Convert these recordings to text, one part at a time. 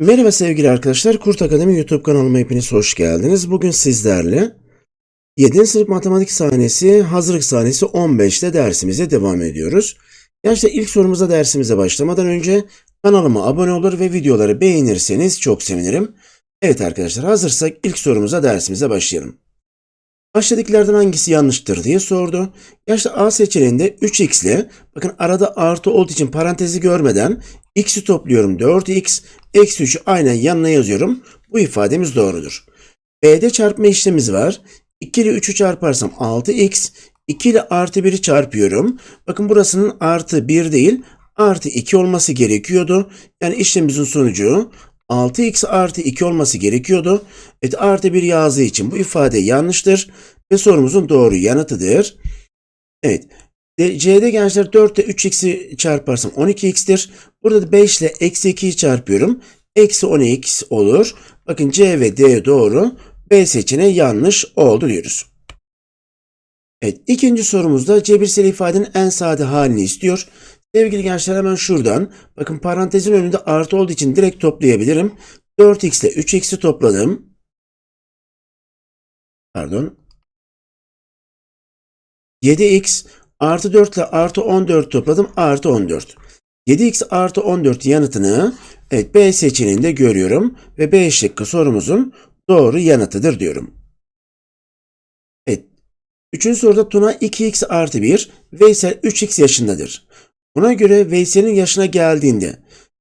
Merhaba sevgili arkadaşlar. Kurt Akademi YouTube kanalıma hepiniz hoş geldiniz. Bugün sizlerle 7. sınıf matematik sahnesi, hazırlık sahnesi 15'te dersimize devam ediyoruz. Gençler ilk sorumuza dersimize başlamadan önce kanalıma abone olur ve videoları beğenirseniz çok sevinirim. Evet arkadaşlar hazırsak ilk sorumuza dersimize başlayalım. Aşağıdakilerden hangisi yanlıştır diye sordu. Yaşta A seçeneğinde 3x ile bakın arada artı olduğu için parantezi görmeden x'i topluyorum 4x eksi 3'ü aynen yanına yazıyorum. Bu ifademiz doğrudur. B'de çarpma işlemimiz var. 2 ile 3'ü çarparsam 6x 2 ile artı 1'i çarpıyorum. Bakın burasının artı 1 değil artı 2 olması gerekiyordu. Yani işlemimizin sonucu 6x artı 2 olması gerekiyordu. Evet artı 1 yazdığı için bu ifade yanlıştır. Ve sorumuzun doğru yanıtıdır. Evet. De- C'de gençler 4 ile 3x'i çarparsam 12x'tir. Burada da 5 ile eksi 2'yi çarpıyorum. Eksi 12x olur. Bakın C ve D doğru. B seçeneği yanlış oldu diyoruz. Evet ikinci sorumuzda cebirsel ifadenin en sade halini istiyor. Sevgili gençler hemen şuradan bakın parantezin önünde artı olduğu için direkt toplayabilirim. 4x ile 3x'i topladım. Pardon. 7x artı 4 ile artı 14 topladım. Artı 14. 7x artı 14 yanıtını evet B seçeneğinde görüyorum. Ve B şıkkı sorumuzun doğru yanıtıdır diyorum. Evet. Üçüncü soruda Tuna 2x artı 1, Veysel 3x yaşındadır. Buna göre Veysel'in yaşına geldiğinde,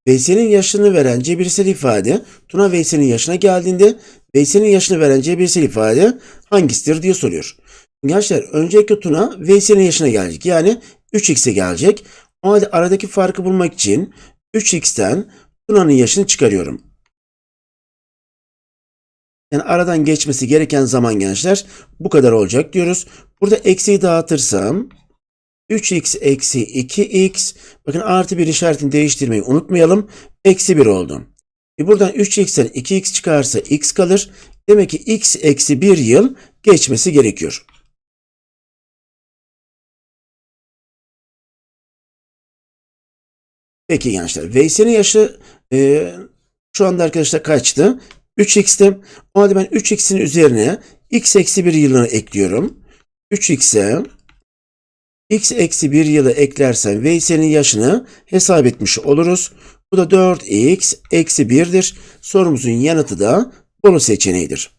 Veysel'in yaşını veren cebirsel ifade, Tuna Veysel'in yaşına geldiğinde, Veysel'in yaşını veren cebirsel ifade hangisidir diye soruyor. Gençler öncelikle Tuna Veysel'in yaşına gelecek. Yani 3x'e gelecek. O halde aradaki farkı bulmak için 3x'ten Tuna'nın yaşını çıkarıyorum. Yani aradan geçmesi gereken zaman gençler bu kadar olacak diyoruz. Burada eksiyi dağıtırsam 3x eksi 2x bakın artı bir işaretini değiştirmeyi unutmayalım. Eksi 1 oldu. E buradan 3x'ten 2x çıkarsa x kalır. Demek ki x eksi 1 yıl geçmesi gerekiyor. Peki gençler. Veysel'in yaşı e, şu anda arkadaşlar kaçtı? 3x'te. O halde ben 3x'in üzerine x eksi 1 yılını ekliyorum. 3x'e x eksi 1 yılı eklersem Veysel'in yaşını hesap etmiş oluruz. Bu da 4x eksi 1'dir. Sorumuzun yanıtı da Bolu seçeneğidir.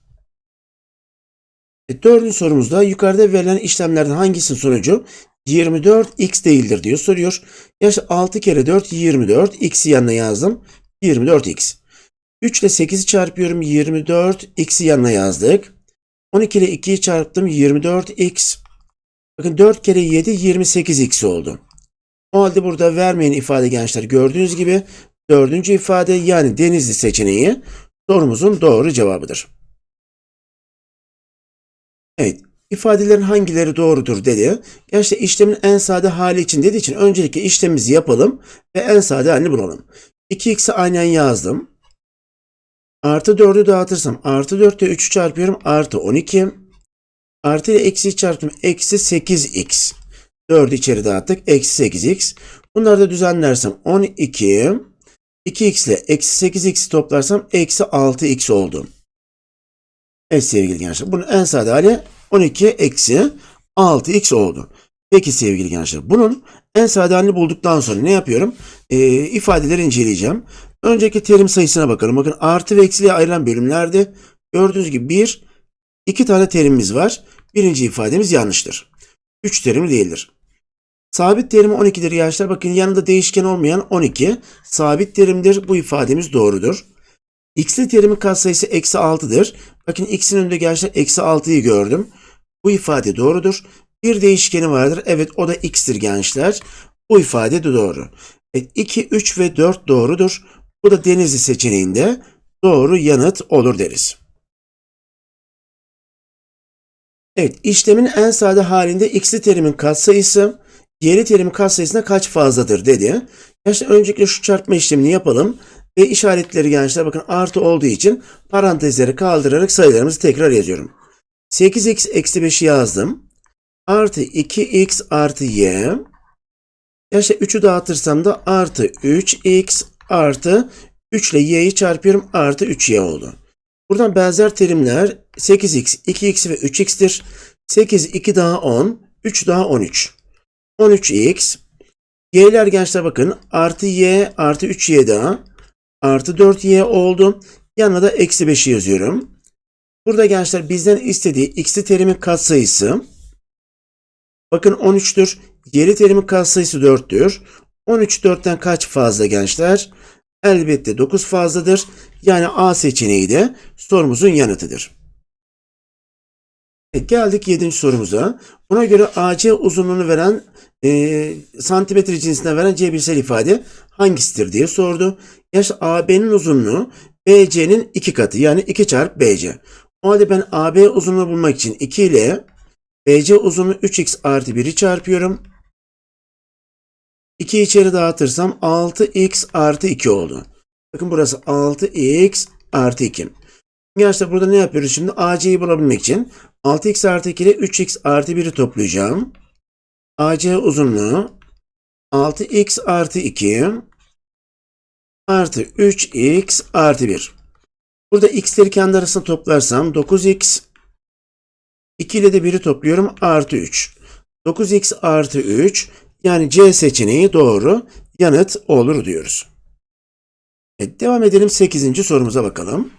E, dördüncü sorumuzda yukarıda verilen işlemlerden hangisinin sonucu 24x değildir diyor soruyor. Yaş 6 kere 4 24. X'i yanına yazdım. 24x. 3 ile 8'i çarpıyorum. 24. X'i yanına yazdık. 12 ile 2'yi çarptım. 24x. Bakın 4 kere 7 28x oldu. O halde burada vermeyen ifade gençler gördüğünüz gibi dördüncü ifade yani denizli seçeneği sorumuzun doğru cevabıdır. Evet ifadelerin hangileri doğrudur dedi. Gerçi işlemin en sade hali için dediği için öncelikle işlemimizi yapalım ve en sade halini bulalım. 2x'i aynen yazdım. Artı 4'ü dağıtırsam artı 4 ile 3'ü çarpıyorum artı 12. Artı ile eksi çarptım eksi 8x. 4'ü içeri dağıttık eksi 8x. Bunları da düzenlersem 12. 2x ile eksi 8x'i toplarsam eksi 6x oldu. Evet sevgili gençler bunun en sade hali 12 eksi 6x oldu. Peki sevgili gençler bunun en sade halini bulduktan sonra ne yapıyorum? Ee, ifadeleri inceleyeceğim. Önceki terim sayısına bakalım. Bakın artı ve eksiliğe ayrılan bölümlerde gördüğünüz gibi bir, iki tane terimimiz var. Birinci ifademiz yanlıştır. Üç terim değildir. Sabit terimi 12'dir gençler. Bakın yanında değişken olmayan 12. Sabit terimdir. Bu ifademiz doğrudur. X'li terimin katsayısı eksi 6'dır. Bakın x'in önünde gençler eksi 6'yı gördüm. Bu ifade doğrudur. Bir değişkeni vardır. Evet o da x'tir gençler. Bu ifade de doğru. Evet 2, 3 ve 4 doğrudur. Bu da denizli seçeneğinde doğru yanıt olur deriz. Evet işlemin en sade halinde x'li terimin katsayısı diğeri terimin katsayısına kaç fazladır dedi. Gençler öncelikle şu çarpma işlemini yapalım. Ve işaretleri gençler bakın artı olduğu için parantezleri kaldırarak sayılarımızı tekrar yazıyorum. 8x eksi 5'i yazdım. Artı 2x artı y. Gençler 3'ü dağıtırsam da artı 3x artı 3 ile y'yi çarpıyorum artı 3y oldu. Buradan benzer terimler 8x, 2x ve 3x'tir. 8, 2 daha 10, 3 daha 13. 13x. Y'ler gençler bakın artı y artı 3y daha artı 4y oldu. Yanına da eksi 5'i yazıyorum. Burada gençler bizden istediği x'li terimin katsayısı bakın 13'tür. Y'li terimin katsayısı 4'tür. 13 4'ten kaç fazla gençler? Elbette 9 fazladır. Yani A seçeneği de sorumuzun yanıtıdır. Evet, geldik 7. sorumuza. Buna göre AC uzunluğunu veren e, santimetre cinsine veren cebirsel ifade hangisidir diye sordu. Yani AB'nin uzunluğu BC'nin 2 katı yani 2 çarpı BC. O halde ben AB uzunluğunu bulmak için 2 ile BC uzunluğu 3x artı 1'i çarpıyorum. 2 içeri dağıtırsam 6x artı 2 oldu. Bakın burası 6x artı 2. Gençler burada ne yapıyoruz şimdi? AC'yi bulabilmek için 6x artı 2 ile 3x artı 1'i toplayacağım. AC uzunluğu 6x artı 2 artı 3x artı 1. Burada x'leri kendi arasında toplarsam 9x 2 ile de 1'i topluyorum artı 3. 9x artı 3 yani C seçeneği doğru yanıt olur diyoruz. Evet, devam edelim 8. sorumuza bakalım.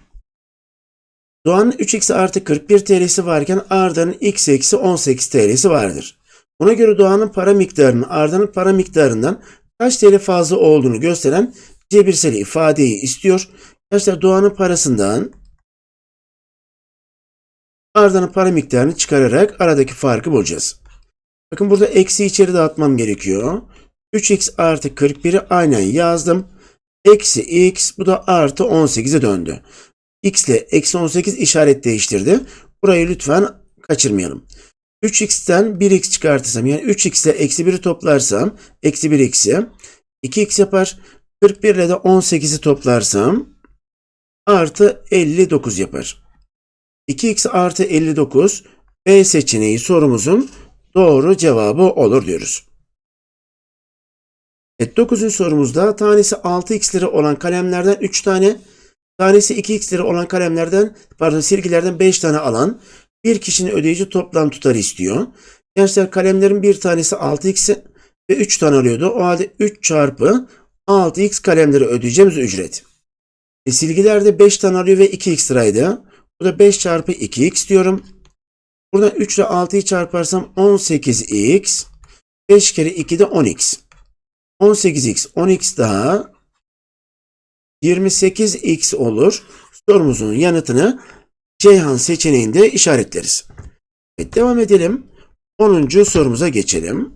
Doğan'ın 3x artı 41 TL'si varken Arda'nın x eksi 18 TL'si vardır. Buna göre Doğan'ın para miktarının Arda'nın para miktarından kaç TL fazla olduğunu gösteren cebirsel ifadeyi istiyor. Arkadaşlar Doğan'ın parasından Arda'nın para miktarını çıkararak aradaki farkı bulacağız. Bakın burada eksi içeri dağıtmam gerekiyor. 3x artı 41'i aynen yazdım. Eksi x bu da artı 18'e döndü. x ile eksi 18 işaret değiştirdi. Burayı lütfen kaçırmayalım. 3x'ten 1x çıkartırsam yani 3x ile eksi 1'i toplarsam eksi 1 eksi 2x yapar. 41 ile de 18'i toplarsam artı 59 yapar. 2x artı 59 B seçeneği sorumuzun doğru cevabı olur diyoruz. Evet 9. sorumuzda tanesi 6x lira olan kalemlerden 3 tane, tanesi 2x lira olan kalemlerden pardon silgilerden 5 tane alan bir kişinin ödeyici toplam tutarı istiyor. Gençler kalemlerin bir tanesi 6x ve 3 tane alıyordu. O halde 3 çarpı 6x kalemleri ödeyeceğimiz ücret. E, silgilerde 5 tane alıyor ve 2x liraydı. Burada 5 çarpı 2x diyorum. Buradan 3 ile 6'yı çarparsam 18x. 5 kere 2 de 10x. 18x, 10x daha 28x olur. Sorumuzun yanıtını Ceyhan seçeneğinde işaretleriz. Evet, devam edelim. 10. sorumuza geçelim.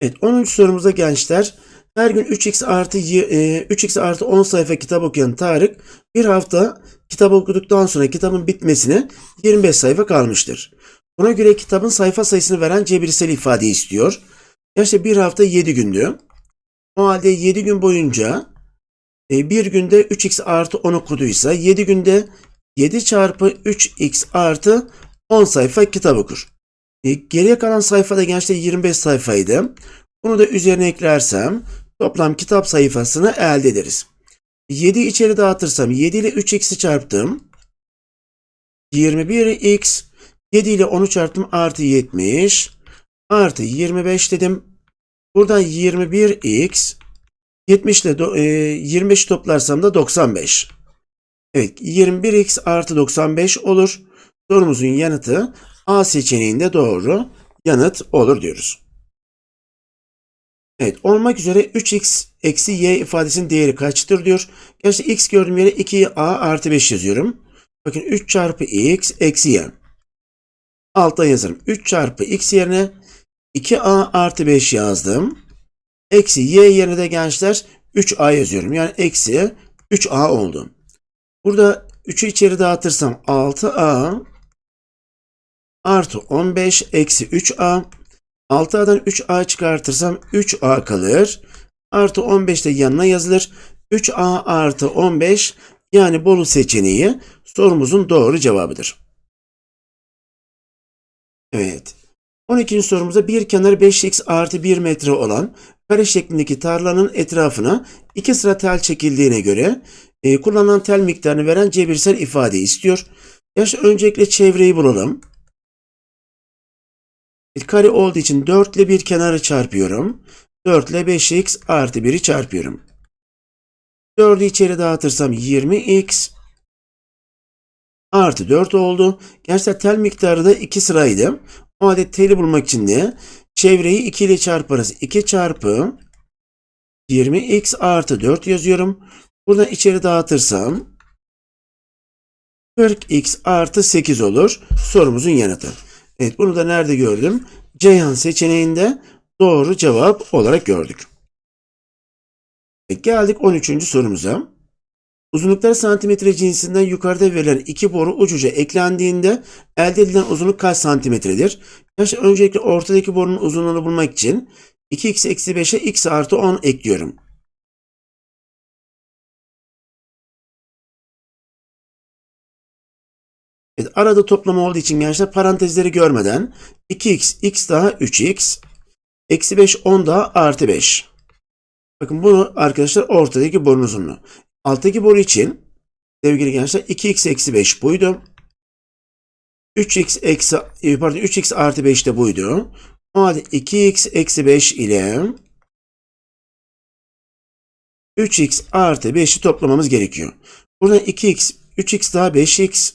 Evet 10. sorumuzda gençler her gün 3x artı 3x artı 10 sayfa kitap okuyan Tarık bir hafta kitap okuduktan sonra kitabın bitmesine 25 sayfa kalmıştır. Buna göre kitabın sayfa sayısını veren cebirsel ifade istiyor. İşte bir hafta 7 gündü. O halde 7 gün boyunca e, bir günde 3x artı 10 okuduysa 7 günde 7 çarpı 3x artı 10 sayfa kitap okur. E, geriye kalan sayfada gençler 25 sayfaydı. Bunu da üzerine eklersem toplam kitap sayfasını elde ederiz. 7 içeri dağıtırsam 7 ile 3x'i çarptım. 21x 7 ile 10'u çarptım artı 70 artı 25 dedim. Buradan 21x 70 ile 25 toplarsam da 95. Evet 21x artı 95 olur. Sorumuzun yanıtı A seçeneğinde doğru yanıt olur diyoruz. Evet olmak üzere 3x eksi y ifadesinin değeri kaçtır diyor. Gerçi x gördüğüm yere 2a artı 5 yazıyorum. Bakın 3 çarpı x eksi y. Altta yazarım. 3 çarpı x yerine 2a artı 5 yazdım. Eksi y yerine de gençler 3a yazıyorum. Yani eksi 3a oldu. Burada 3'ü içeri dağıtırsam 6a artı 15 eksi 3a 6a'dan 3a çıkartırsam 3a kalır. Artı 15 de yanına yazılır. 3a artı 15 yani Bolu seçeneği sorumuzun doğru cevabıdır. Evet. 12. sorumuzda bir kenarı 5x artı 1 metre olan kare şeklindeki tarlanın etrafına iki sıra tel çekildiğine göre e, kullanılan tel miktarını veren cebirsel ifade istiyor. Yaş öncelikle çevreyi bulalım. Bir kare olduğu için 4 ile bir kenarı çarpıyorum. 4 ile 5x artı 1'i çarpıyorum. 4'ü içeri dağıtırsam 20x artı 4 oldu. Gerçekten tel miktarı da 2 sıraydı. O halde teli bulmak için de çevreyi 2 ile çarparız. 2 çarpı 20x artı 4 yazıyorum. Buradan içeri dağıtırsam 40x artı 8 olur. Sorumuzun yanıtı. Evet bunu da nerede gördüm? Ceyhan seçeneğinde doğru cevap olarak gördük. Geldik 13. sorumuza. Uzunlukları santimetre cinsinden yukarıda verilen iki boru uç uca eklendiğinde elde edilen uzunluk kaç santimetredir? Yani öncelikle ortadaki borunun uzunluğunu bulmak için 2x eksi 5'e x artı 10 ekliyorum. Evet, arada toplama olduğu için gençler parantezleri görmeden 2x, x daha 3x, eksi 5, 10 daha artı 5. Bakın bunu arkadaşlar ortadaki borun uzunluğu. Alttaki boru için sevgili gençler 2x eksi 5 buydu. 3x eksi e, pardon 3x artı 5 de buydu. O halde 2x eksi 5 ile 3x artı 5'i toplamamız gerekiyor. Buradan 2x, 3x daha 5x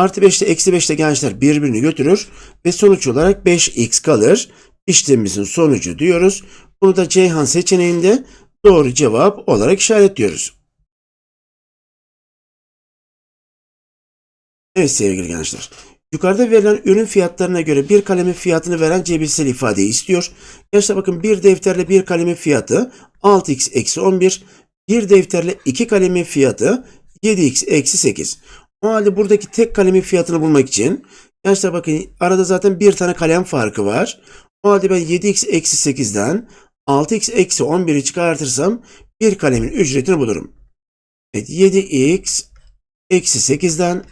artı 5 ile eksi 5 de gençler birbirini götürür ve sonuç olarak 5x kalır. İşlemimizin sonucu diyoruz. Bunu da Ceyhan seçeneğinde doğru cevap olarak işaretliyoruz. Evet sevgili gençler. Yukarıda verilen ürün fiyatlarına göre bir kalemin fiyatını veren cebirsel ifadeyi istiyor. Gençler bakın bir defterle bir kalemin fiyatı 6x eksi 11. Bir defterle iki kalemin fiyatı 7x eksi 8. O halde buradaki tek kalemin fiyatını bulmak için gençler bakın arada zaten bir tane kalem farkı var. O halde ben 7x eksi 8'den 6x eksi 11'i çıkartırsam bir kalemin ücretini bulurum. Evet 7x eksi 8'den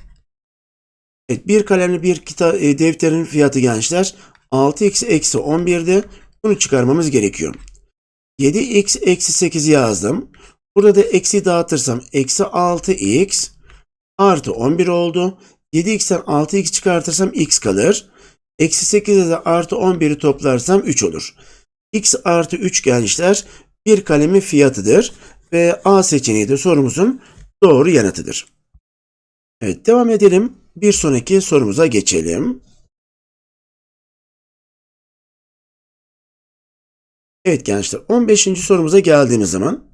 evet, bir kalemli bir kita, e, defterin fiyatı gençler 6x eksi 11'di. Bunu çıkarmamız gerekiyor. 7x eksi 8'i yazdım. Burada da eksi dağıtırsam eksi 6x artı 11 oldu. 7x'ten 6x çıkartırsam x kalır. Eksi 8'e de artı 11'i toplarsam 3 olur. x artı 3 gençler bir kalemin fiyatıdır. Ve A seçeneği de sorumuzun doğru yanıtıdır. Evet devam edelim. Bir sonraki sorumuza geçelim. Evet gençler 15. sorumuza geldiğimiz zaman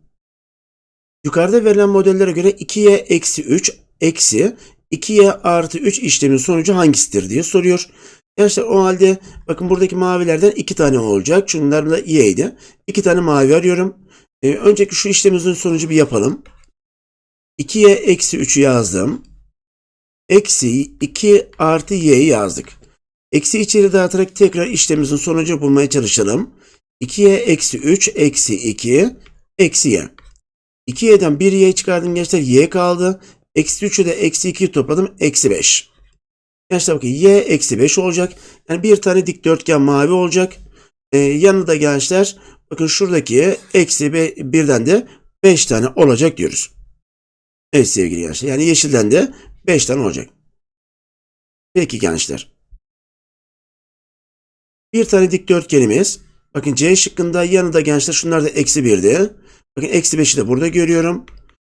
yukarıda verilen modellere göre 2y eksi 3 eksi 2y artı 3 işlemin sonucu hangisidir diye soruyor. Gençler o halde bakın buradaki mavilerden iki tane olacak. Şunlar da y'ydi. İki tane mavi arıyorum. Ee, önceki şu işlemimizin sonucu bir yapalım. 2y eksi 3'ü yazdım. Eksi 2 artı y'yi yazdık. Eksi içeri dağıtarak tekrar işlemimizin sonucu bulmaya çalışalım. 2y eksi 3 eksi 2 eksi y. 2y'den 1y çıkardım gençler y kaldı. Eksi 3'ü de eksi 2'yi topladım. Eksi 5. Gençler bakın y eksi 5 olacak. Yani bir tane dikdörtgen mavi olacak. Ee, yanında gençler bakın şuradaki eksi 1'den de 5 tane olacak diyoruz. Evet sevgili gençler. Yani yeşilden de 5 tane olacak. Peki gençler. Bir tane dikdörtgenimiz. Bakın C şıkkında yanında gençler şunlar da eksi 1'di. Bakın eksi 5'i de burada görüyorum.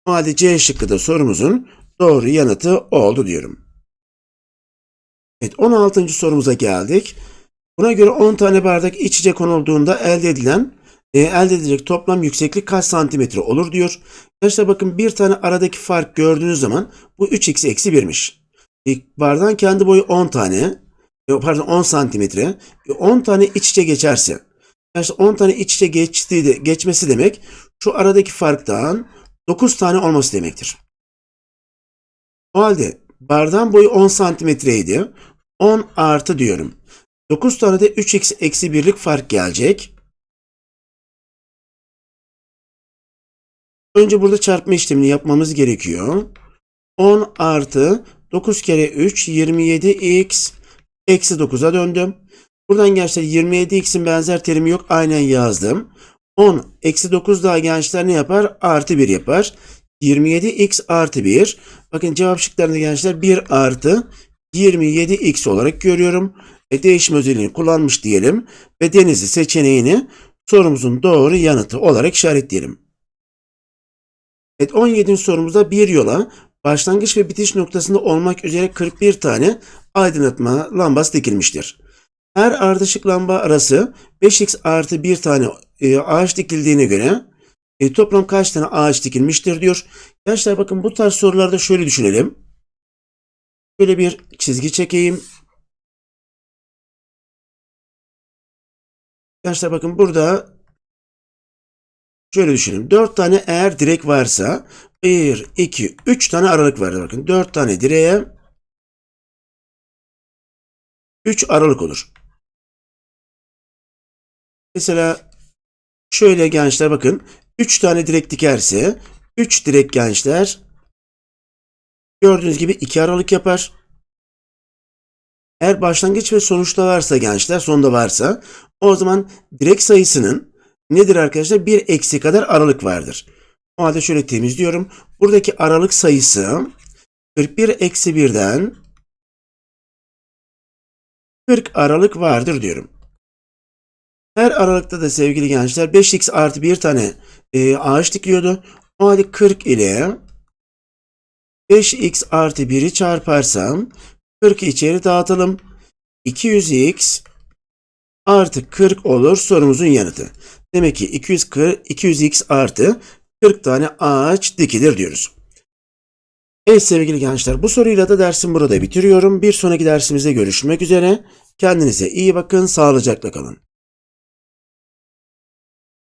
O halde C şıkkı da sorumuzun doğru yanıtı oldu diyorum. Evet 16. sorumuza geldik. Buna göre 10 tane bardak iç içe konulduğunda elde edilen e, elde edilecek toplam yükseklik kaç santimetre olur diyor. Arkadaşlar bakın bir tane aradaki fark gördüğünüz zaman bu 3x eksi 1'miş. E, bardağın kendi boyu 10 tane e, pardon 10 santimetre. E, 10 tane iç içe geçerse yani 10 tane iç içe geçtiği de, geçmesi demek şu aradaki farktan 9 tane olması demektir. O halde bardağın boyu 10 santimetreydi. 10 artı diyorum. 9 tane de 3x eksi 1'lik fark gelecek. Önce burada çarpma işlemini yapmamız gerekiyor. 10 artı 9 kere 3 27x eksi 9'a döndüm. Buradan gençler 27x'in benzer terimi yok. Aynen yazdım. 10 eksi 9 daha gençler ne yapar? Artı 1 yapar. 27x artı 1. Bakın cevap şıklarında gençler 1 artı 27x olarak görüyorum. E, değişim özelliğini kullanmış diyelim. Ve denizli seçeneğini sorumuzun doğru yanıtı olarak işaretleyelim. Evet 17. sorumuzda bir yola başlangıç ve bitiş noktasında olmak üzere 41 tane aydınlatma lambası dikilmiştir. Her ardışık lamba arası 5x artı bir tane e, ağaç dikildiğine göre e, toplam kaç tane ağaç dikilmiştir diyor. Gençler bakın bu tarz sorularda şöyle düşünelim. Şöyle bir çizgi çekeyim. Gençler bakın burada şöyle düşünelim. 4 tane eğer direk varsa 1, 2, 3 tane aralık var. Bakın 4 tane direğe 3 aralık olur. Mesela şöyle gençler bakın 3 tane direk dikerse 3 direk gençler gördüğünüz gibi 2 aralık yapar. Eğer başlangıç ve sonuçta varsa gençler sonda varsa o zaman direk sayısının nedir arkadaşlar? 1 eksi kadar aralık vardır. O halde şöyle temizliyorum. Buradaki aralık sayısı 41 eksi 1'den 40 aralık vardır diyorum. Her aralıkta da sevgili gençler 5x artı bir tane e, ağaç dikiliyordu. O halde 40 ile 5x artı 1'i çarparsam 40'ı içeri dağıtalım. 200x artı 40 olur sorumuzun yanıtı. Demek ki 240, 200x artı 40 tane ağaç dikilir diyoruz. Evet sevgili gençler bu soruyla da dersim burada bitiriyorum. Bir sonraki dersimizde görüşmek üzere. Kendinize iyi bakın, sağlıcakla kalın.